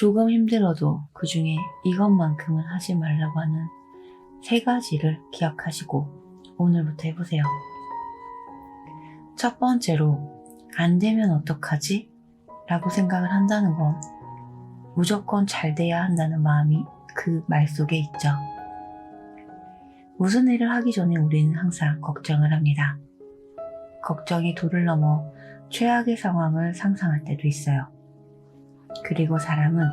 조금 힘들어도 그 중에 이것만큼은 하지 말라고 하는 세 가지를 기억하시고 오늘부터 해보세요. 첫 번째로, 안 되면 어떡하지? 라고 생각을 한다는 건 무조건 잘 돼야 한다는 마음이 그 말 속에 있죠. 무슨 일을 하기 전에 우리는 항상 걱정을 합니다. 걱정이 도를 넘어 최악의 상황을 상상할 때도 있어요. 그리고 사람은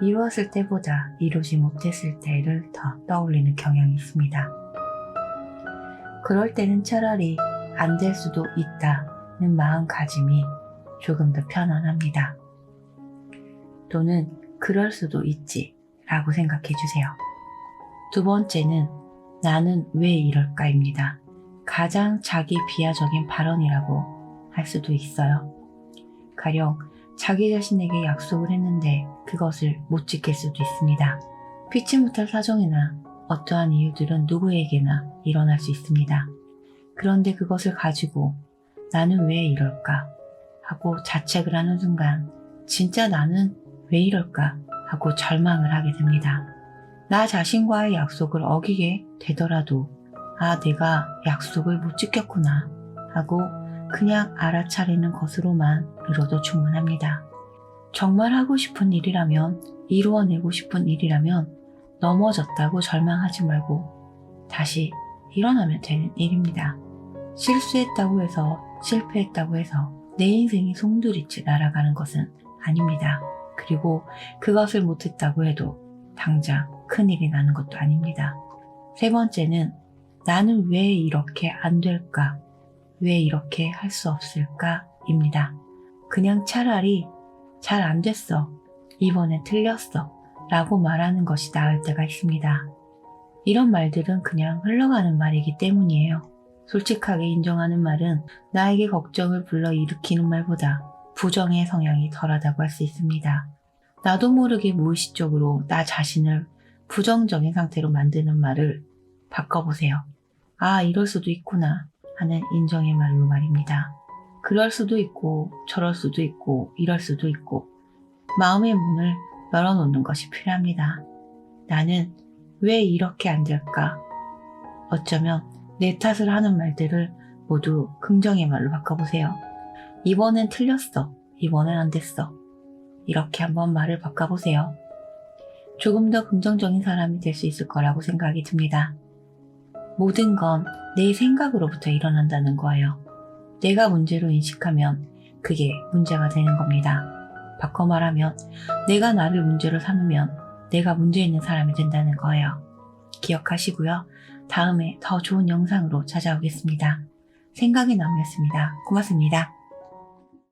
이루었을 때보다 이루지 못했을 때를 더 떠올리는 경향이 있습니다. 그럴 때는 차라리 안 될 수도 있다는 마음가짐이 조금 더 편안합니다. 또는 그럴 수도 있지 라고 생각해 주세요. 두 번째는 나는 왜 이럴까입니다. 가장 자기 비하적인 발언이라고 할 수도 있어요. 가령 자기 자신에게 약속을 했는데 그것을 못 지킬 수도 있습니다. 피치 못할 사정이나 어떠한 이유들은 누구에게나 일어날 수 있습니다. 그런데 그것을 가지고 나는 왜 이럴까 하고 자책을 하는 순간 진짜 나는 왜 이럴까 하고 절망을 하게 됩니다. 나 자신과의 약속을 어기게 되더라도 아, 내가 약속을 못 지켰구나 하고 그냥 알아차리는 것으로만 으로도 충분합니다. 정말 하고 싶은 일이라면, 이루어내고 싶은 일이라면 넘어졌다고 절망하지 말고 다시 일어나면 되는 일입니다. 실수했다고 해서 실패했다고 해서 내 인생이 송두리째 날아가는 것은 아닙니다. 그리고 그것을 못했다고 해도 당장 큰일이 나는 것도 아닙니다. 세 번째는 나는 왜 이렇게 안 될까? 왜 이렇게 할 수 없을까? 입니다. 그냥 차라리 잘 안 됐어. 이번에 틀렸어. 라고 말하는 것이 나을 때가 있습니다. 이런 말들은 그냥 흘러가는 말이기 때문이에요. 솔직하게 인정하는 말은 나에게 걱정을 불러 일으키는 말보다 부정의 성향이 덜하다고 할 수 있습니다. 나도 모르게 무의식적으로 나 자신을 부정적인 상태로 만드는 말을 바꿔보세요. 아, 이럴 수도 있구나 하는 인정의 말로 말입니다. 그럴 수도 있고, 저럴 수도 있고, 이럴 수도 있고, 마음의 문을 열어놓는 것이 필요합니다. 나는 왜 이렇게 안 될까? 어쩌면 내 탓을 하는 말들을 모두 긍정의 말로 바꿔보세요. 이번엔 틀렸어. 이번엔 안 됐어. 이렇게 한번 말을 바꿔보세요. 조금 더 긍정적인 사람이 될 수 있을 거라고 생각이 듭니다. 모든 건 내 생각으로부터 일어난다는 거예요. 내가 문제로 인식하면 그게 문제가 되는 겁니다. 바꿔 말하면 내가 나를 문제로 삼으면 내가 문제 있는 사람이 된다는 거예요. 기억하시고요. 다음에 더 좋은 영상으로 찾아오겠습니다. 생각의 나무였습니다. 고맙습니다.